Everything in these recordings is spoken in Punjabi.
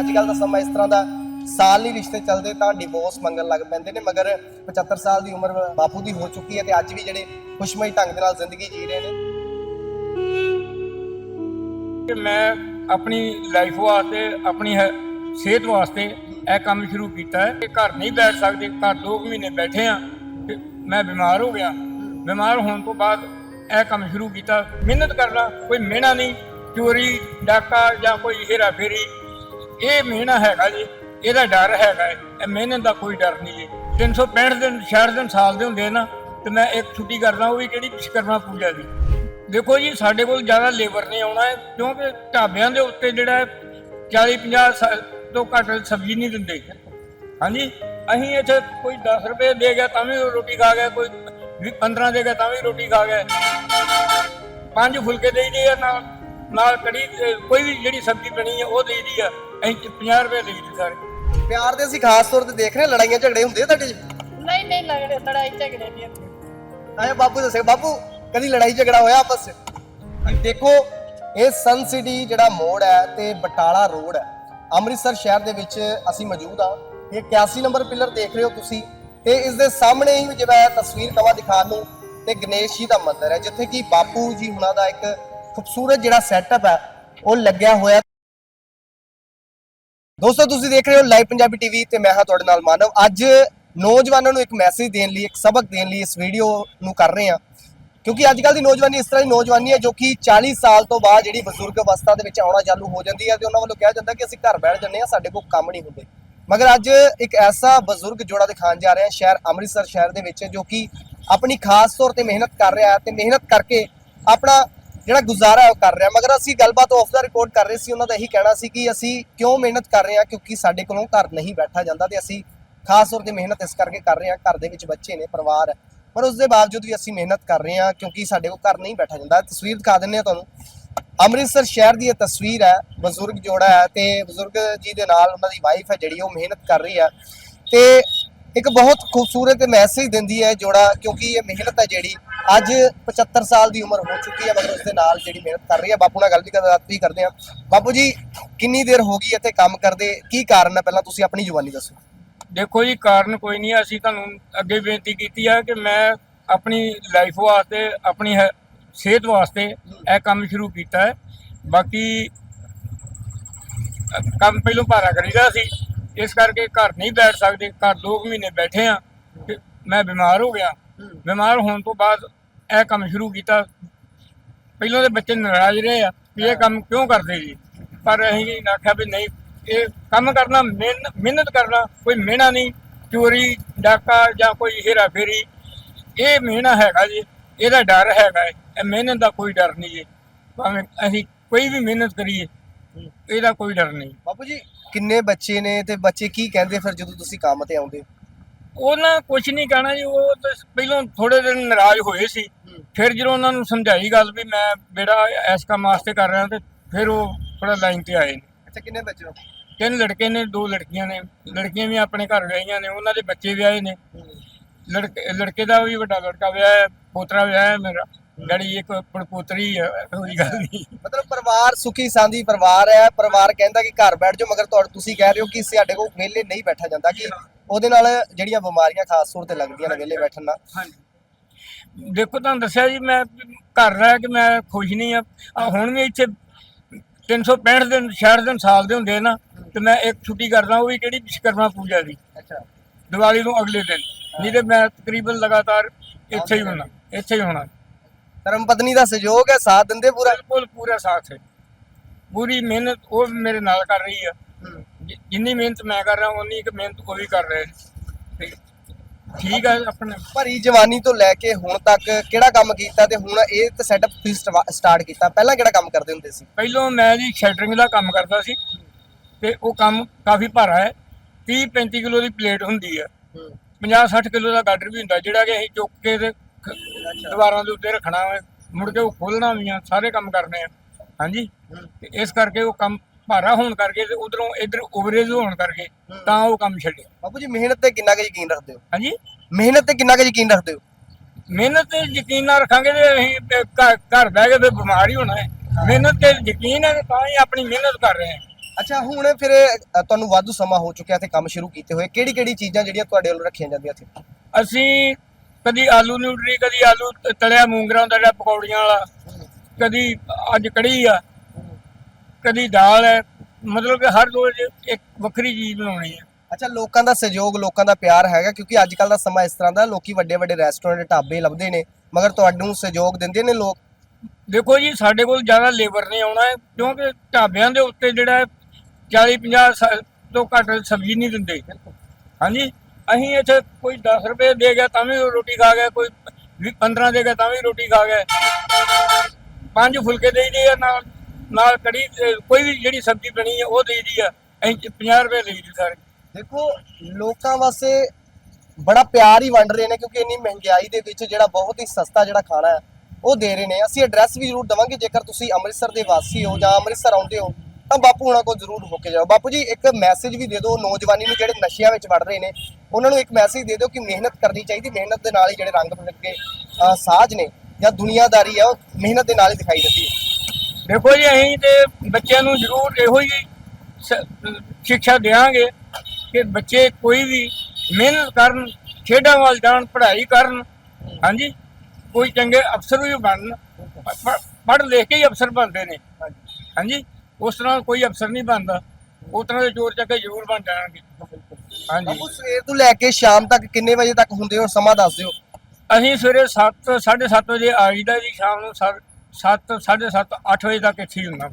ਅੱਜ ਕੱਲ ਦਾ ਸਮਾਂ ਇਸ ਤਰ੍ਹਾਂ ਦਾ ਸਾਲ ਨਹੀਂ ਰਿਸ਼ਤੇ ਚੱਲਦੇ, ਤਾਂ ਡਿਵੋਰਸ ਮੰਗਣ ਲੱਗ ਪੈਂਦੇ ਨੇ, ਮਗਰ 75 ਸਾਲ ਦੀ ਉਮਰ ਬਾਪੂ ਦੀ ਹੋ ਚੁੱਕੀ ਹੈ ਤੇ ਅੱਜ ਵੀ ਜਿਹੜੇ ਖੁਸ਼ਮਈ ਢੰਗ ਦੇ ਨਾਲ ਜ਼ਿੰਦਗੀ ਜੀ ਰਹੇ ਨੇ। ਕਿ ਮੈਂ ਆਪਣੀ ਲਾਈਫ ਵਾਸਤੇ, ਆਪਣੀ ਸਿਹਤ ਵਾਸਤੇ ਇਹ ਕੰਮ ਸ਼ੁਰੂ ਕੀਤਾ ਹੈ ਕਿ ਘਰ ਨਹੀਂ ਬੈਠ ਸਕਦੇ, ਘਰ 2 ਮਹੀਨੇ ਬੈਠੇ ਆ ਤੇ ਮੈਂ ਬਿਮਾਰ ਹੋ ਗਿਆ। ਬਿਮਾਰ ਹੋਣ ਤੋਂ ਬਾਅਦ ਇਹ ਕੰਮ ਸ਼ੁਰੂ ਕੀਤਾ। ਮਿਹਨਤ ਕਰਨਾ ਕੋਈ ਮਿਹਣਾ ਨਹੀਂ, ਚੋਰੀ, ਡਾਕਾ ਜਾਂ ਕੋਈ ਹੇਰਾ ਫੇਰੀ ਇਹ ਮਿਹਣਾ ਹੈਗਾ ਜੀ, ਇਹਦਾ ਡਰ ਹੈਗਾ ਹੈ। ਇਹ ਮਿਹਨਤ ਦਾ ਕੋਈ ਡਰ ਨਹੀਂ ਜੀ 365 ਦਿਨ 66 ਦਿਨ ਸਾਲ ਦੇ ਹੁੰਦੇ ਨਾ, ਤੇ ਮੈਂ ਇੱਕ ਛੁੱਟੀ ਕਰਦਾ, ਉਹ ਵੀ ਕਿਹੜੀ ਵਿਸ਼ਕਰਮਾ ਪੂਜਾ ਦੀ ਦੇਖੋ ਜੀ, ਸਾਡੇ ਕੋਲ ਜ਼ਿਆਦਾ ਲੇਬਰ ਨਹੀਂ ਆਉਣਾ ਹੈ ਕਿਉਂਕਿ ਢਾਬਿਆਂ ਦੇ ਉੱਤੇ ਜਿਹੜਾ ਹੈ 40 50 ਤੋਂ ਘੱਟ ਸਬਜ਼ੀ ਨਹੀਂ ਦਿੰਦੇ। ਹਾਂਜੀ, ਅਸੀਂ ਇੱਥੇ ਕੋਈ 10 ਰੁਪਏ ਦੇ ਗਿਆ ਤਾਂ ਵੀ ਰੋਟੀ ਖਾ ਗਿਆ, ਕੋਈ ਵੀ 15 ਦੇ ਗਿਆ ਤਾਂ ਵੀ ਰੋਟੀ ਖਾ ਗਿਆ। ਪੰਜ ਫੁਲਕੇ ਦੇ ਆ, ਨਾਲ ਨਾਲ ਕੜੀ, ਕੋਈ ਵੀ ਜਿਹੜੀ ਸਬਜ਼ੀ ਬਣੀ ਹੈ ਉਹ ਦੇ ਆ। ਅਸੀਂ 50 ਰੁਪਏ ਦੇ ਦੀ ਸਾਰੇ। ਪਿਆਰ ਦੇ ਅਸੀਂ ਖਾਸ ਤੌਰ ਤੇ ਦੇਖ ਰਹੇ ਹਾਂ ਲੜਾਈਆਂ ਝਗੜੇ ਹੁੰਦੇ ਆ ਤੁਹਾਡੇ 'ਚ? ਨਹੀਂ ਨਹੀਂ ਲੜਾਈ ਲੜਾਈ ਝਗੜੇ ਨਹੀਂ ਹੁੰਦੇ। ਆਇਆ ਬਾਪੂ ਦੱਸੇ ਬਾਪੂ ਕਦੀ ਲੜਾਈ ਝਗੜਾ ਹੋਇਆ ਆਪਸ 'ਚ? ਦੇਖੋ ਇਹ ਸਨ ਸਿਟੀ ਜਿਹੜਾ ਮੋੜ ਹੈ ਤੇ ਬਟਾਲਾ ਰੋਡ ਹੈ। ਅੰਮ੍ਰਿਤਸਰ ਸ਼ਹਿਰ ਦੇ ਵਿੱਚ ਅਸੀਂ ਮੌਜੂਦ ਹਾਂ। ਇਹ 81 ਨੰਬਰ ਪਿਲਰ ਦੇਖ ਰਹੇ ਹੋ ਤੁਸੀਂ। ਤੇ ਇਸ ਦੇ ਸਾਹਮਣੇ ਹੀ ਜਿਵੇਂ ਤਸਵੀਰ ਕਵਾ ਦਿਖਾਉਣ ਨੂੰ ਤੇ ਗਣੇਸ਼ ਜੀ ਦਾ ਮੰਦਿਰ ਹੈ ਜਿੱਥੇ ਕਿ ਬਾਪੂ ਜੀ ਹੁਣਾਂ ਦਾ ਇੱਕ ਖੂਬਸੂਰਤ ਜਿਹੜਾ ਸੈਟਅਪ ਹੈ ਉਹ ਲੱਗਿਆ ਹੋਇਆ ਦੋਸਤੋ, ਤੁਸੀਂ ਦੇਖ ਰਹੇ ਹੋ ਲਾਈਵ ਪੰਜਾਬੀ ਟੀਵੀ ਤੇ ਮੈਂ ਹਾਂ ਤੁਹਾਡੇ ਨਾਲ ਮਾਨਵ। ਅੱਜ ਨੌਜਵਾਨਾਂ ਨੂੰ ਇੱਕ ਮੈਸੇਜ ਦੇਣ ਲਈ, ਇੱਕ ਸਬਕ ਦੇਣ ਲਈ ਇਸ ਵੀਡੀਓ ਨੂੰ ਕਰ ਰਹੇ ਹਾਂ। ਕਿਉਂਕਿ ਅੱਜ ਕੱਲ ਦੀ ਨੌਜਵਾਨੀ ਇਸ ਤਰ੍ਹਾਂ ਦੀ ਨੌਜਵਾਨੀ ਹੈ ਜੋ ਕਿ 40 ਸਾਲ ਤੋਂ ਬਾਅਦ ਜਿਹੜੀ ਬਜ਼ੁਰਗ ਅਵਸਥਾ ਦੇ ਵਿੱਚ ਆਉਣਾ ਚਾਲੂ ਹੋ ਜਾਂਦੀ ਹੈ ਤੇ ਉਹਨਾਂ ਵੱਲੋਂ ਕਿਹਾ ਜਾਂਦਾ ਕਿ ਅਸੀਂ ਘਰ ਬੈਠ ਜੰਨੇ ਆ ਸਾਡੇ ਕੋਲ ਕੰਮ ਨਹੀਂ ਹੁੰਦੇ। ਮਗਰ ਅੱਜ ਇੱਕ ਐਸਾ ਬਜ਼ੁਰਗ ਜੋੜਾ ਦਿਖਾਉਣ ਜਾ ਰਿਹਾ, ਸ਼ਹਿਰ ਅੰਮ੍ਰਿਤਸਰ ਸ਼ਹਿਰ ਦੇ ਵਿੱਚ, ਜੋ ਕਿ ਆਪਣੀ ਖਾਸ ਤੌਰ ਤੇ ਮਿਹਨਤ ਕਰ ਰਿਹਾ ਹੈ ਤੇ ਮਿਹਨਤ ਕਰਕੇ ਆਪਣਾ ਜਿਹੜਾ ਗੁਜ਼ਾਰਾ ਉਹ ਕਰ ਰਿਹਾ। ਮਗਰ ਅਸੀਂ ਗੱਲਬਾਤ ਆਫ ਦਾ ਰਿਕਾਰਡ ਕਰ ਰਹੇ ਸੀ, ਉਹਨਾਂ ਦਾ ਇਹੀ ਕਹਿਣਾ ਸੀ ਕਿ ਅਸੀਂ ਕਿਉਂ ਮਿਹਨਤ ਕਰ ਰਹੇ ਹਾਂ, ਕਿਉਂਕਿ ਸਾਡੇ ਕੋਲੋਂ ਘਰ ਨਹੀਂ ਬੈਠਾ ਜਾਂਦਾ ਤੇ ਅਸੀਂ ਖਾਸ ਤੌਰ ਤੇ ਮਿਹਨਤ ਇਸ ਕਰਕੇ ਕਰ ਰਹੇ ਹਾਂ, ਘਰ ਦੇ ਵਿੱਚ ਬੱਚੇ ਨੇ, ਪਰਿਵਾਰ ਹੈ। ਪਰ ਉਸ ਦੇ ਬਾਵਜੂਦ ਵੀ ਅਸੀਂ ਮਿਹਨਤ ਕਰ ਰਹੇ ਹਾਂ, ਕਿਉਂਕਿ ਸਾਡੇ ਕੋਲ ਘਰ ਨਹੀਂ ਬੈਠਾ ਜਾਂਦਾ। ਤਸਵੀਰ ਦਿਖਾ ਦਿੰਨੇ ਆ ਤੁਹਾਨੂੰ। ਅੰਮ੍ਰਿਤਸਰ ਸ਼ਹਿਰ ਦੀ ਇਹ ਤਸਵੀਰ ਹੈ, ਬਜ਼ੁਰਗ ਜੋੜਾ ਹੈ ਤੇ ਬਜ਼ੁਰਗ ਜੀ ਦੇ ਨਾਲ ਉਹਨਾਂ ਦੀ ਵਾਈਫ ਹੈ, ਜਿਹੜੀ ਉਹ ਮਿਹਨਤ ਕਰ ਰਹੀ ਹੈ। ਤੇ ਇੱਕ ਬਹੁਤ ਖੂਬਸੂਰਤ ਮੈਸੇਜ ਦਿੰਦੀ ਹੈ ਜੋੜਾ, ਕਿਉਂਕਿ ਇਹ ਮਿਹਨਤ ਹੈ ਜਿਹੜੀ ਅੱਜ 75 ਸਾਲ ਦੀ ਉਮਰ ਹੋ ਚੁੱਕੀ ਹੈ ਮਗਰ ਉਸ ਦੇ ਨਾਲ ਜਿਹੜੀ ਮਿਹਨਤ ਕਰ ਰਹੀ ਹੈ। ਬਾਪੂ ਨਾਲ ਗੱਲ ਵੀ ਕਰ- ਵੀ ਕਰਦੇ ਹਾਂ। ਬਾਪੂ ਜੀ ਕਿੰਨੀ ਦੇਰ ਹੋ ਗਈ ਇੱਥੇ ਕੰਮ ਕਰਦੇ? ਕੀ ਕਾਰਨ ਹੈ? ਪਹਿਲਾਂ ਤੁਸੀਂ ਆਪਣੀ ਜ਼ੁਬਾਨੀ ਦੱਸੋ। ਦੇਖੋ ਜੀ ਕਾਰਨ ਕੋਈ ਨਹੀਂ ਹੈ, ਅਸੀਂ ਤੁਹਾਨੂੰ ਅੱਗੇ ਬੇਨਤੀ ਕੀਤੀ ਆ ਕਿ ਮੈਂ ਆਪਣੀ ਲਾਈਫ ਵਾਸਤੇ ਆਪਣੀ ਹੈ- ਸਿਹਤ ਵਾਸਤੇ ਇਹ ਕੰਮ ਸ਼ੁਰੂ ਕੀਤਾ ਹੈ। ਬਾਕੀ ਕੰਮ ਪਹਿਲੋਂ ਭਾਰਾ ਕਰੀਦਾ ਸੀ। ਇਸ ਕਰਕੇ ਘਰ ਨਹੀਂ ਬੈਠ ਸਕਦੇ। ਘਰ 2 ਮਹੀਨੇ ਬੈਠੇ ਆ ਮੈਂ ਬਿਮਾਰ ਹੋ ਗਿਆ। ਬਿਮਾਰ ਹੋਣ ਤੋਂ ਬਾਅਦ ਇਹ ਕੰਮ ਸ਼ੁਰੂ ਕੀਤਾ। ਪਹਿਲਾਂ ਦੇ ਬੱਚੇ ਨਾਰਾਜ਼ ਰਹੇ ਆ ਵੀ ਇਹ ਕੰਮ ਕਿਉਂ ਕਰਦੇ ਜੀ? ਪਰ ਅਸੀਂ ਆਖਿਆ ਵੀ ਨਹੀਂ, ਇਹ ਕੰਮ ਕਰਨਾ ਮਿਹਨਤ ਕਰਨਾ, ਕੋਈ ਮਿਹਣਾ ਨਹੀਂ। ਚੋਰੀ, ਡਾਕਾ ਜਾਂ ਕੋਈ ਹੇਰਾ ਫੇਰੀ ਇਹ ਮਿਹਣਾ ਹੈਗਾ ਜੀ, ਇਹਦਾ ਡਰ ਹੈਗਾ ਇਹ ਮਿਹਨਤ ਦਾ ਕੋਈ ਡਰ ਨਹੀਂ ਜੀ ਭਾਵੇਂ ਅਸੀਂ ਕੋਈ ਵੀ ਮਿਹਨਤ ਕਰੀਏ, ਇਹਦਾ ਕੋਈ ਡਰ ਨਹੀਂ। ਬਾਪੂ ਜੀ, ਕਿੰਨੇ ਬੱਚੇ ਨੇ ਤੇ ਬੱਚੇ ਕੀ ਕਹਿੰਦੇ ਫਿਰ ਜਦੋਂ ਤੁਸੀਂ ਕੰਮ ਤੇ ਆਉਂਦੇ ਉਹਨਾਂ ਕੁਝ ਨਹੀਂ ਕਹਿਣਾ ਜੀ ਉਹ ਤਾਂ ਪਹਿਲਾਂ ਥੋੜੇ ਦਿਨ ਨਾਰਾਜ਼ ਹੋਏ ਸੀ। ਫਿਰ ਜਦੋਂ ਉਹਨਾਂ ਨੂੰ ਸਮਝਾਈ ਗੱਲ ਵੀ ਮੈਂ ਬੇੜਾ ਇਸ ਕੰਮ ਵਾਸਤੇ ਕਰ ਰਿਹਾ ਤੇ ਫਿਰ ਉਹ ਥੋੜਾ ਲਾਈਨ ਤੇ ਆਏ। ਅੱਛਾ ਕਿੰਨੇ ਬੱਚੇ ਹੋ? ਤਿੰਨ ਲੜਕੇ ਨੇ ਦੋ ਲੜਕੀਆਂ ਨੇ। ਲੜਕੀਆਂ ਵੀ ਆਪਣੇ ਘਰ ਵਿਆਹੀਆਂ ਨੇ ਉਹਨਾਂ ਦੇ ਬੱਚੇ ਵਿਆਹੇ ਨੇ। ਲੜਕੇ ਲੜਕੇ ਦਾ ਵੀ ਵੱਡਾ ਲੜਕਾ ਵਿਆਹਿਆ ਹੈ, ਪੋਤਰਾ ਵਿਆਹਿਆ ਹੈ ਮੇਰਾ। ਡੈਡੀ ਇੱਕ ਪੜਪੋਤਰੀ ਹੈ ਕੋਈ ਗੱਲ ਨਹੀਂ। ਮਤਲਬ ਪਰਿਵਾਰ ਸੁਖੀ ਸਾਂਦੀ ਪਰਿਵਾਰ ਹੈ ਪਰਿਵਾਰ ਕਹਿੰਦਾ ਕਿ ਘਰ ਬੈਠ ਜਾਓ ਮਗਰ ਤੁਹਾਡੇ ਤੁਸੀਂ ਕਹਿ ਰਹੇ ਹੋ ਕਿ ਸਾਡੇ ਕੋਲ ਵਿਹਲੇ ਨਹੀਂ ਬੈਠਾ ਜਾਂਦਾ ਕਿ ਉਹਦੇ ਨਾਲ ਜਿਹੜੀਆਂ ਬਿਮਾਰੀਆਂ ਖਾਸ ਤੌਰ ਤੇ ਲੱਗਦੀਆਂ ਨੇ ਵਿਹਲੇ ਬੈਠਣ ਨਾਲ। ਹਾਂਜੀ। ਦੇਖੋ ਤੁਹਾਨੂੰ ਦੱਸਿਆ ਜੀ ਮੈਂ ਘਰ ਰਹਿ ਕੇ ਮੈਂ ਖੁਸ਼ ਨਹੀਂ ਆ। ਆਹ ਹੁਣ ਵੀ ਇੱਥੇ 365 ਦਿਨ 66 ਦਿਨ ਸਾਲ ਦੇ ਹੁੰਦੇ ਨਾ ਤੇ ਮੈਂ ਇੱਕ ਛੁੱਟੀ ਕਰਦਾ ਉਹ ਵੀ ਕਿਹੜੀ ਵਿਸ਼ਕਰਮਾ ਪੂਜਾ ਦੀ। ਅੱਛਾ। ਦੀਵਾਲੀ ਨੂੰ ਅਗਲੇ ਦਿਨ। ਨਹੀਂ ਤੇ ਮੈਂ ਤਕਰੀਬਨ ਲਗਾਤਾਰ ਇੱਥੇ ਹੀ ਹੋਣਾ ਇੱਥੇ ਹੀ ਹੋਣਾ। ਧਰਮ ਪਤਨੀ ਦਾ ਸਹਿਯੋਗ ਹੈ ਸਾਥ ਦਿੰਦੇ ਪੂਰਾ? ਬਿਲਕੁਲ ਪੂਰਾ ਸਾਥ ਹੈ। ਪੂਰੀ ਮਿਹਨਤ ਉਹ ਮੇਰੇ ਨਾਲ ਕਰ ਰਹੀ ਆ। ਜਿੰਨੀ ਮਿਹਨਤ ਮੈਂ ਕਰ ਰਹਾ ਉਨੀ ਕੁ ਮਿਹਨਤ ਉਹ ਵੀ ਕਰ ਰਹੇ। ਤੇ ਠੀਕ ਹੈ ਆਪਣੇ। ਭਰੀ ਜਵਾਨੀ ਤੋਂ ਲੈ ਕੇ ਹੁਣ ਤੱਕ ਕਿਹੜਾ ਕੰਮ ਕੀਤਾ ਤੇ ਹੁਣ ਇਹ ਤੇ ਸੈਟਅਪ ਤੁਸੀਂ ਸਟਾਰਟ ਕੀਤਾ? ਪਹਿਲਾਂ ਕਿਹੜਾ ਕੰਮ ਕਰਦੇ ਹੁੰਦੇ ਸੀ? ਪਹਿਲੋਂ ਮੈਂ ਜੀ ਸ਼ਟਰਿੰਗ ਦਾ ਕੰਮ ਕਰਦਾ ਸੀ ਤੇ ਉਹ ਕੰਮ ਕਾਫੀ ਭਾਰਾ ਹੈ। 30 35 ਕਿਲੋ ਦੀ ਪਲੇਟ ਹੁੰਦੀ ਹੈ। 50 60 ਕਿਲੋ ਦਾ ਗਾਡਰ ਵੀ ਹੁੰਦਾ ਜਿਹੜਾ ਕਿ ਅਸੀਂ ਚੁੱਕ ਕੇ ਤੇ ਦੀਵਾਰਾਂ ਦੇ ਉੱਤੇ ਰੱਖਣਾ ਹੈ ਮੁੜ ਕੇ ਉਹ ਖੋਲਣਾ ਵੀ ਆ ਸਾਰੇ ਕੰਮ ਕਰਨੇ ਆ। ਹਾਂਜੀ? ਤੇ ਇਸ ਕਰਕੇ ਉਹ ਕੰਮ ਭਾਰਾ ਹੋਣ ਕਰਕੇ ਤੇ ਉਧਰੋਂ ਇਧਰ ਓਵਰੇਜ ਹੋਣ ਕਰਕੇ ਤਾਂ ਉਹ ਕੰਮ ਛੱਡਿਆ। ਬਾਪੂ ਜੀ ਮਿਹਨਤ ਤੇ ਕਿੰਨਾ ਕੁ ਯਕੀਨ ਰੱਖਦੇ ਹੋ? ਹਾਂਜੀ? ਮਿਹਨਤ ਤੇ ਕਿੰਨਾ ਕੁ ਯਕੀਨ ਰੱਖਦੇ ਹੋ? ਮਿਹਨਤ ਤੇ ਯਕੀਨ ਨਾ ਰੱਖਾਂਗੇ ਤੇ ਅਸੀਂ ਤੇ ਘਰ ਘਰ ਬਹਿ ਕੇ ਫਿਰ ਬਿਮਾਰ ਹੀ ਹੋਣਾ ਹੈ। ਮਿਹਨਤ ਤੇ ਯਕੀਨ ਹੈ ਤਾਂ ਹੀ ਆਪਣੀ ਮਿਹਨਤ ਕਰ ਰਹੇ ਹਾਂ। ਅੱਛਾ ਹੁਣ ਫਿਰ ਅ, ਤੁਹਾਨੂੰ ਵਾਧੂ ਸਮਾਂ ਹੋ ਚੁੱਕਿਆ ਤੇ ਕੰਮ ਸ਼ੁਰੂ ਕੀਤੇ ਹੋਏ। ਕਿਹੜੀ ਕਿਹੜੀ ਚੀਜ਼ਾਂ ਜਿਹੜੀਆਂ ਤੁਹਾਡੇ ਵੱਲੋਂ ਰੱਖੀਆਂ ਜਾਂਦੀਆਂ ਇੱਥੇ? ਅਸੀਂ ਕਦੀ ਆਲੂ ਨਿਊਟਰੀ ਕਦੀ ਆਲੂ ਤ- ਤਲਿਆ ਮੂੰਗਰਾ ਦਾ ਜਿਹੜਾ ਪਕੌੜੀਆਂ ਵਾਲਾ। ਕਦੀ ਅੱਜ ਕੜੀ ਆ। ਕਦੀ ਦਾਲ ਹੈ ਮਤਲਬ ਕਿ ਹਰ ਰੋਜ਼ ਇੱਕ ਵੱਖਰੀ ਚੀਜ਼ ਬਣਾਉਣੀ ਹੈ। ਅੱਛਾ ਲੋਕਾਂ ਦਾ ਸਹਿਯੋਗ ਲੋਕਾਂ ਦਾ ਪਿਆਰ ਹੈਗਾ ਕਿਉਂਕਿ ਅੱਜ ਕੱਲ ਦਾ ਸਮਾਂ ਇਸ ਤਰ੍ਹਾਂ ਦਾ ਲੋਕੀ ਵੱਡੇ ਵੱਡੇ ਰੈਸਟੋਰੈਂਟ ਢਾਬੇ ਲੱਭਦੇ ਨੇ ਮਗਰ ਤੁਹਾਨੂੰ ਸਹਿਯੋਗ ਦਿੰਦੇ ਨੇ ਲੋਕ? ਦੇਖੋ ਜੀ ਸਾਡੇ ਕੋਲ ਜ਼ਿਆਦਾ ਲੇਬਰ ਨਹੀਂ ਆਉਣਾ ਹੈ ਕਿਉਂਕਿ ਢਾਬਿਆਂ ਦੇ ਉੱਤੇ ਜਿਹੜਾ 40 50 ਤੋਂ ਘੱਟ ਸਬਜ਼ੀ ਨਹੀਂ ਦਿੰਦੇ। ਹਾਂਜੀ ਅਸੀਂ ਇੱਥੇ ਕੋਈ 10 ਰੁਪਏ ਦੇ ਗਿਆ ਤਾਂ ਵੀ ਰੋਟੀ ਖਾ ਗਿਆ ਕੋਈ 15 ਦੇ ਗਿਆ ਤਾਂ ਵੀ ਰੋਟੀ ਖਾ ਗਿਆ। ਪੰਜ ਫੁਲਕੇ ਦੇ ਦੀ ਨਾਲ ਨਾਲ ਕੜੀ ਅਹ ਕੋਈ ਵੀ ਜਿਹੜੀ ਸਬਜ਼ੀ ਬਣੀ ਹੈ ਉਹ ਦੇ ਆ। ਅਸੀਂ 50 ਰੁਪਏ ਲਈ ਸਾਰੇ। ਦੇਖੋ ਲੋਕਾਂ ਵਾਸਤੇ ਬੜਾ ਪਿਆਰ ਹੀ ਵੰਡ ਰਹੇ ਨੇ ਕਿਉਂਕਿ ਇੰਨੀ ਮਹਿੰਗਾਈ ਦੇ ਵਿੱਚ ਜਿਹੜਾ ਬਹੁਤ ਹੀ ਸਸਤਾ ਜਿਹੜਾ ਖਾਣਾ ਹੈ ਉਹ ਦੇ ਰਹੇ ਨੇ। ਅਸੀਂ ਐਡਰੈਸ ਵੀ ਜ਼ਰੂਰ ਦਵਾਂਗੇ ਜੇਕਰ ਤੁਸੀਂ ਅੰਮ੍ਰਿਤਸਰ ਦੇ ਵਾਸੀ ਹੋ ਜਾਂ ਅੰਮ੍ਰਿਤਸਰ ਆਉਂਦੇ ਹੋ ਤਾਂ ਬਾਪੂ ਹੁਣਾਂ ਕੋਲ ਜ਼ਰੂਰ ਹੋ ਕੇ ਜਾਓ। ਬਾਪੂ ਜੀ ਇੱਕ ਮੈਸੇਜ ਵੀ ਦੇ ਦਿਓ ਨੌਜਵਾਨੀ ਨੂੰ ਜਿਹੜੇ ਨਸ਼ਿਆਂ ਵਿੱਚ ਵੜ ਰਹੇ ਨੇ ਉਹਨਾਂ ਨੂੰ ਇੱਕ ਮੈਸੇਜ ਦੇ ਦਿਓ ਕਿ ਮਿਹਨਤ ਕਰਨੀ ਚਾਹੀਦੀ ਮਿਹਨਤ ਦੇ ਨਾਲ ਹੀ ਜਿਹੜੇ ਰੰਗ ਬਿਰੰਗੇ ਅਹ, ਸਾਜ਼ ਨੇ ਜਾਂ ਦੁਨੀਆਦਾਰੀ ਹੈ ਉਹ ਮਿਹਨਤ ਦੇ ਨਾਲ ਹੀ ਦਿਖਾਈ ਦਿੰਦੀ ਹੈ। ਦੇਖੋ ਜੀ ਅਸੀਂ ਤੇ ਬੱਚਿਆਂ ਨੂੰ ਜ਼ਰੂਰ ਇਹੋ ਹੀ ਸਿੱਖਿਆ ਦੇਵਾਂਗੇ ਕਿ ਬੱਚੇ ਕੋਈ ਵੀ ਮਿਹਨਤ ਕਰਨ ਖੇਡਾਂ ਵੱਲ ਜਾਣ ਪੜ੍ਹਾਈ ਕਰਨ ਹਾਂਜੀ ਕੋਈ ਚੰਗੇ ਅਫਸਰ ਵੀ ਬਣਨ ਪੜ੍ਹ ਲਿਖ ਕੇ ਹੀ ਅਫਸਰ ਬਣਦੇ ਨੇ ਹਾਂਜੀ ਉਸ ਤਰ੍ਹਾਂ ਕੋਈ ਅਫਸਰ ਨਹੀਂ ਬਣਦਾ ਉਸ ਤਰ੍ਹਾਂ ਦੇ ਚੋਰ ਚੱਕੇ ਜ਼ਰੂਰ ਬਣ ਜਾਣਗੇ ਹਾਂਜੀ। ਬਾਪੂ ਸਵੇਰ ਤੋਂ ਲੈ ਕੇ ਸ਼ਾਮ ਤੱਕ ਕਿੰਨੇ ਵਜੇ ਤੱਕ ਹੁੰਦੇ ਹੋ? ਸਮਾਂ ਦੱਸ ਦਿਓ। ਅਸੀਂ ਸਵੇਰੇ 7 7:30 ਵਜੇ ਆ ਜਾਈਦਾ ਜੀ ਸ਼ਾਮ ਨੂੰ 7 7:30 8 ਵਜੇ ਤੱਕ ਇੱਥੇ ਹੀ ਹੁੰਦਾ।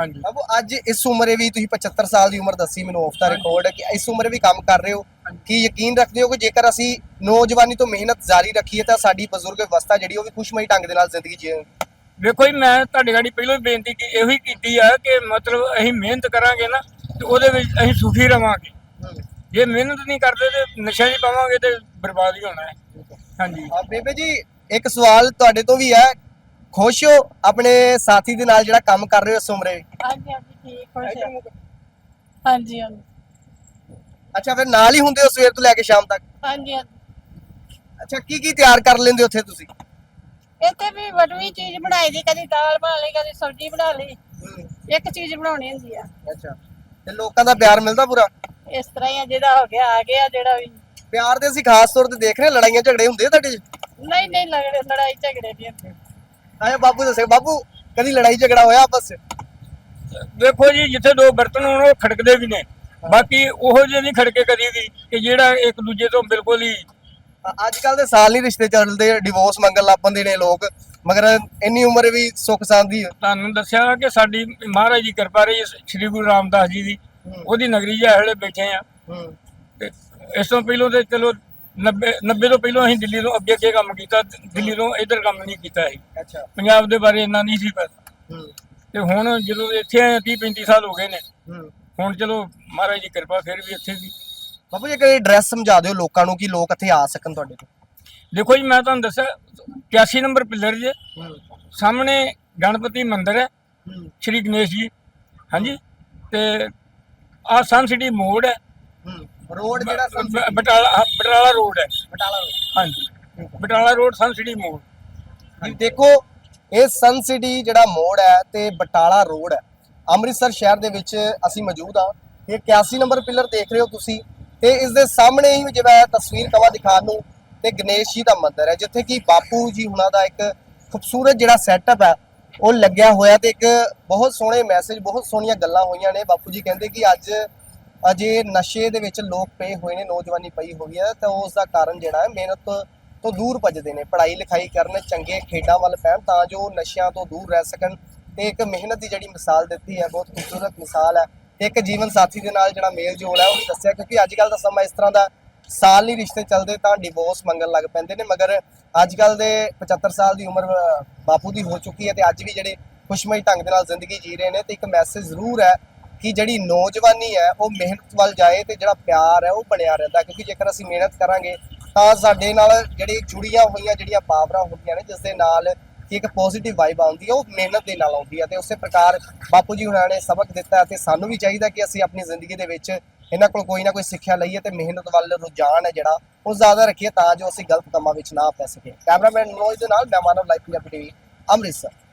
ਹਾਂਜੀ। ਬਾਬੂ ਅੱਜ ਇਸ ਉਮਰੇ ਵੀ ਤੁਸੀਂ 75 ਸਾਲ ਦੀ ਉਮਰ ਦੱਸੀ ਮੈਨੂੰ ਆਫ ਦਾ ਰਿਕਾਰਡ ਕਿ ਇਸ ਉਮਰੇ ਵੀ ਕੰਮ ਕਰ ਰਹੇ ਹੋ। ਕੀ ਯਕੀਨ ਰੱਖਦੇ ਹੋ ਕਿ ਜੇਕਰ ਅਸੀਂ ਨੌਜਵਾਨੀ ਤੋਂ ਮਿਹਨਤ ਜਾਰੀ ਰੱਖੀਏ ਤਾਂ ਸਾਡੀ ਬਜ਼ੁਰਗ ਅਵਸਥਾ ਜਿਹੜੀ ਉਹ ਵੀ ਖੁਸ਼ਮਈ ਢੰਗ ਦੇ ਨਾਲ ਜ਼ਿੰਦਗੀ ਜੀਣ ਵੇਖੋ ਜੀ ਮੈਂ ਤੁਹਾਡੀ ਗਾੜੀ ਪਹਿਲਾਂ ਹੀ ਬੇਨਤੀ ਕੀ ਇਹੋ ਹੀ ਕੀਤੀ ਆ ਕਿ ਮਤਲਬ ਅਸੀਂ ਮਿਹਨਤ ਕਰਾਂਗੇ ਨਾ ਤੇ ਉਹਦੇ ਵਿੱਚ ਅਸੀਂ ਸੁਖੀ ਰਵਾਂਗੇ। ਜੇ ਮਿਹਨਤ ਨਹੀਂ ਕਰਦੇ ਤੇ ਨਸ਼ਾ ਹੀ ਪਾਵਾਂਗੇ ਤੇ ਬਰਬਾਦ ਹੀ। ਹੋਣਾ ਹੈ। ਹਾਂਜੀ। ਆ ਬੇਬੇ ਜੀ ਇੱਕ ਸਵਾਲ ਤੁਹਾਡੇ ਤੋਂ ਵੀ ਹੈ ਖੁਸ਼ ਹੋ ਆਪਣੇ ਸਾਥੀ ਦੇ ਨਾਲ ਜਿਹੜਾ ਕੰਮ ਕਰ ਰਹੇ ਹੋ ਇਸ ਉਮਰੇ ਹਾਂਜੀ ਹਾਂਜੀ ਠੀਕ ਖੁਸ਼ ਹੈ। ਹਾਂਜੀ ਹਾਂਜੀ। ਅੱਛਾ ਫਿਰ ਨਾਲ ਹੀ ਹੁੰਦੇ ਹੋ ਸਵੇਰ ਤੋਂ ਲੈ ਕੇ ਸ਼ਾਮ ਤੱਕ? ਹਾਂਜੀ ਹਾਂਜੀ। ਅੱਛਾ ਕੀ ਕੀ ਤਿਆਰ ਕਰ ਲੈਂਦੇ ਹੋ ਉੱਥੇ ਤੁਸੀਂ? ਇੱਥੇ ਵੀ ਵਡਵੀ ਚੀਜ਼ ਬਣਾਈ ਦੀ ਕਦੀ ਦਾਲ ਬਣਾ ਲਈ ਕਦੀ ਸਬਜ਼ੀ ਬਣਾ ਲਈ। ਇੱਕ ਚੀਜ਼ ਬਣਾਉਣੀ ਹੁੰਦੀ ਆ। ਅੱਛਾ ਤੇ ਲੋਕਾਂ ਦਾ ਪਿਆਰ ਮਿਲਦਾ ਪੂਰਾ? ਇਸ ਤਰ੍ਹਾਂ ਹੀ ਆ ਜਿਹੜਾ ਹੋ ਗਿਆ ਆ ਗਿਆ ਜਿਹੜਾ ਵੀ। ਪਿਆਰ ਦੇ ਅਸੀਂ ਖਾਸ ਤੌਰ ਤੇ ਦੇਖ ਰਹੇ ਲੜਾਈਆਂ ਝਗੜੇ ਹੁੰਦੇ ਤੁਹਾਡੇ ਨਹੀਂ ਨਹੀਂ ਲੜਾਈ ਝਗੜੇ ਨਹੀਂ ਹੁੰਦੇ। ਆਇਆ ਬਾਪੂ ਦੱਸੇ ਬਾਪੂ ਕਦੀ ਲੜਾਈ ਝਗੜਾ ਹੋਇਆ ਆਪਸ 'ਚ? ਵੇਖੋ ਜੀ ਜਿੱਥੇ ਦੋ ਬਰਤਨ ਹੋਣ ਉਹ ਖੜਕਦੇ ਵੀ ਨੇ। ਬਾਕੀ ਉਹੋ ਜਿਹੇ ਨਹੀਂ ਖੜਕੇ ਕਦੀ ਵੀ ਕਿ ਜਿਹੜਾ ਇੱਕ ਦੂਜੇ ਤੋਂ ਬਿਲਕੁਲ ਹੀ ਅੱਜ ਕੱਲ ਦੇ ਸਾਲ ਨਹੀਂ ਰਿਸ਼ਤੇ ਚੱਲਦੇ ਡਿਵੋਰਸ ਮੰਗਣ ਲੱਗ ਪੈਂਦੇ ਨੇ ਲੋਕ। ਮਗਰ ਇੰਨੀ ਉਮਰ ਵੀ ਸੁੱਖ ਸਾਂਦੀ ਤੁਹਾਨੂੰ ਦੱਸਿਆ ਕਿ ਸਾਡੀ ਮਹਾਰਾਜ ਦੀ ਕਿਰਪਾ ਰਹੀ ਸ੍ਰੀ ਗੁਰੂ ਰਾਮਦਾਸ ਜੀ ਦੀ। ਉਹਦੀ ਨਗਰੀ ਵੇਲੇ ਬੈਠੇ ਆ। ਹੂੰ। ਇਸ ਤੋਂ ਪਹਿਲਾਂ ਤੇ ਚਲੋ 90 90 ਤੋਂ ਪਹਿਲਾਂ ਅਸੀਂ ਦਿੱਲੀ ਤੋਂ ਅੱਗੇ ਅੱਗੇ ਕੰਮ ਕੀਤਾ ਦਿੱਲੀ ਤੋਂ ਇੱਧਰ ਕੰਮ ਨਹੀਂ ਕੀਤਾ ਸੀ ਅੱਛਾ। ਪੰਜਾਬ ਦੇ ਬਾਰੇ ਇੰਨਾ ਨਹੀਂ ਸੀ ਪਤਾ। ਹੂੰ। ਤੇ ਹੁਣ ਜਦੋਂ ਇੱਥੇ ਆਏ 30 35 ਸਾਲ ਹੋ ਗਏ ਨੇ। ਹੁਣ ਚਲੋ ਮਹਾਰਾਜ ਦੀ ਕਿਰਪਾ ਫਿਰ ਵੀ ਇੱਥੇ ਵੀ ਬਾਪੂ ਜੀ ਕਦੇ ਐਡਰੈਸ ਸਮਝਾ ਦਿਓ ਲੋਕਾਂ ਨੂੰ ਕਿ ਲੋਕ ਇੱਥੇ ਆ ਸਕਣ ਤੁਹਾਡੇ ਕੋਲ ਦੇਖੋ ਜੀ ਮੈਂ ਤੁਹਾਨੂੰ ਦੱਸਿਆ 81 ਨੰਬਰ ਪਿੱਲਰ ਜੇ। ਸਾਹਮਣੇ ਗਣਪਤੀ ਮੰਦਿਰ ਹੈ। ਸ਼੍ਰੀ ਗਣੇਸ਼ ਜੀ। ਹਾਂਜੀ। ਤੇ ਆ ਸਨ ਸਿਟੀ ਮੋੜ ਹੂੰ। ਰੋਡ ਜਿਹੜਾ ਬਟਾਲਾ ਹਾਂ, ਬਟਾਲਾ ਰੋਡ ਹੈ। ਬਟਾਲਾ road। ਹਾਂਜੀ। ਬਟਾਲਾ ਰੋਡ ਸਨ ਸਿਟੀ ਮੋੜ ਜੀ ਦੇਖੋ ਇਹ ਸਨ ਸਿਟੀ ਜਿਹੜਾ ਮੋੜ ਹੈ ਤੇ ਬਟਾਲਾ ਰੋਡ ਹੈ। ਅੰਮ੍ਰਿਤਸਰ ਸ਼ਹਿਰ ਦੇ ਵਿੱਚ ਅਸੀਂ ਮੌਜੂਦ ਹਾਂ। ਇਹ 81 ਨੰਬਰ ਪਿਲਰ ਦੇਖ ਰਹੇ ਹੋ ਤੁਸੀਂ। ਤੇ ਇਸ ਦੇ ਸਾਹਮਣੇ ਹੀ ਜਿਵੇਂ ਤਸਵੀਰ ਕਵਾ ਦਿਖਾਉਣ ਨੂੰ ਤੇ ਗਣੇਸ਼ ਜੀ ਦਾ ਮੰਦਿਰ ਹੈ ਜਿੱਥੇ ਕਿ ਬਾਪੂ ਜੀ ਹੁਣਾਂ ਦਾ ਇੱਕ ਖੂਬਸੂਰਤ ਜਿਹੜਾ ਸੈਟਅਪ ਹੈ ਉਹ ਲੱਗਿਆ ਹੋਇਆ ਤੇ ਇੱਕ ਬਹੁਤ ਸੋਹਣੇ ਮੈਸੇਜ ਬਹੁਤ ਸੋਹਣੀਆਂ ਗੱਲਾਂ ਹੋਈਆਂ ਨੇ। ਬਾਪੂ ਜੀ ਕਹਿੰਦੇ ਕਿ ਅੱਜ ਅਜੇ ਨਸ਼ੇ ਦੇ ਵਿੱਚ ਲੋਕ ਪਏ ਹੋਏ ਨੇ, ਨੌਜਵਾਨੀ ਪਈ ਹੋਈ ਹੈ, ਤਾਂ ਉਸ ਦਾ ਕਾਰਨ ਜਿਹੜਾ ਹੈ, ਮਿਹਨਤ ਤੋਂ ਦੂਰ ਭੱਜਦੇ ਨੇ, ਪੜ੍ਹਾਈ ਲਿਖਾਈ ਕਰਨ ਚੰਗੇ ਖੇਡਾਂ ਵੱਲ ਪੈਣ ਤਾਂ ਜੋ ਨਸ਼ਿਆਂ ਤੋਂ ਦੂਰ ਰਹਿ ਸਕਣ ਤੇ ਇੱਕ ਮਿਹਨਤ ਦੀ ਜਿਹੜੀ ਮਿਸਾਲ ਦਿੱਤੀ ਹੈ, ਬਹੁਤ ਖੂਬਸੂਰਤ ਮਿਸਾਲ ਹੈ ਤੇ ਇੱਕ ਜੀਵਨ ਸਾਥੀ ਦੇ ਨਾਲ ਜਿਹੜਾ ਮੇਲ ਜੋਲ ਹੈ, ਉਹ ਵੀ ਦੱਸਿਆ ਕਿਉਂਕਿ ਅੱਜ ਕੱਲ ਦਾ ਸਮਾਂ ਇਸ ਤਰ੍ਹਾਂ ਦਾ ਸਾਲ ਨਹੀਂ ਰਿਸ਼ਤੇ ਚੱਲਦੇ ਤਾਂ ਡਿਵੋਰਸ ਮੰਗਣ ਲੱਗ ਪੈਂਦੇ ਨੇ, ਮਗਰ ਅੱਜ ਕੱਲ ਦੇ 75 ਸਾਲ ਦੀ ਉਮਰ ਬਾਪੂ ਦੀ ਹੋ ਚੁੱਕੀ ਹੈ ਤੇ ਅੱਜ ਵੀ ਜਿਹੜੇ ਖੁਸ਼ਮਈ ਢੰਗ ਦੇ ਨਾਲ ਜ਼ਿੰਦਗੀ ਜੀ ਰਹੇ ਨੇ, ਤੇ ਇੱਕ ਮੈਸੇਜ ਜ਼ਰੂਰ ਹੈ ਕਿ ਜਿਹੜੀ ਨੌਜਵਾਨੀ ਹੈ, ਉਹ ਮਿਹਨਤ ਵੱਲ ਜਾਏ ਤੇ ਜਿਹੜਾ ਪਿਆਰ ਹੈ, ਉਹ ਬਣਿਆ ਰਹਿੰਦਾ। ਕਿਉਂਕਿ ਜੇਕਰ ਅਸੀਂ ਮਿਹਨਤ ਕਰਾਂਗੇ, ਤਾਂ ਸਾਡੇ ਨਾਲ ਜਿਹੜੀ ਜੁੜੀਆਂ ਹੋਈਆਂ, ਜਿਹੜੀਆਂ ਪਾਵਰਾਂ ਹੁੰਦੀਆਂ ਨੇ ਜਿਸ ਦੇ ਨਾਲ ਕਿ ਇੱਕ ਪੋਜ਼ਿਟਿਵ ਵਾਈਬ ਆਉਂਦੀ ਹੈ, ਉਹ ਮਿਹਨਤ ਦੇ ਨਾਲ ਆਉਂਦੀ ਹੈ। ਤੇ ਉਸੇ ਪ੍ਰਕਾਰ ਬਾਪੂ ਜੀ ਹੁਣਾਂ ਨੇ ਸਬਕ ਦਿੱਤਾ ਅਤੇ ਸਾਨੂੰ ਵੀ ਚਾਹੀਦਾ ਕਿ ਅਸੀਂ ਆਪਣੀ ਜ਼ਿੰਦਗੀ ਦੇ ਵਿੱਚ ਇਹਨਾਂ ਕੋਲ ਕੋਈ ਨਾ ਕੋਈ ਸਿੱਖਿਆ ਲਈਏ ਤੇ ਮਿਹਨਤ ਵੱਲ ਰੁਝਾਨ ਹੈ ਜਿਹੜਾ, ਉਹ ਜ਼ਿਆਦਾ ਰੱਖੀਏ ਤਾਂ ਜੋ ਅਸੀਂ ਗਲਤ ਕੰਮਾਂ ਵਿੱਚ ਨਾ ਪੈ ਸਕੀਏ। ਕੈਮਰਾਮੈਨ ਮਨੋਜ ਦੇ ਨਾਲ ਮੈਂ ਮਾਨਵ ਲਾਈਫ ਪੰਜਾਬੀ ਟੀਵੀ, ਅੰਮ੍ਰਿਤਸਰ।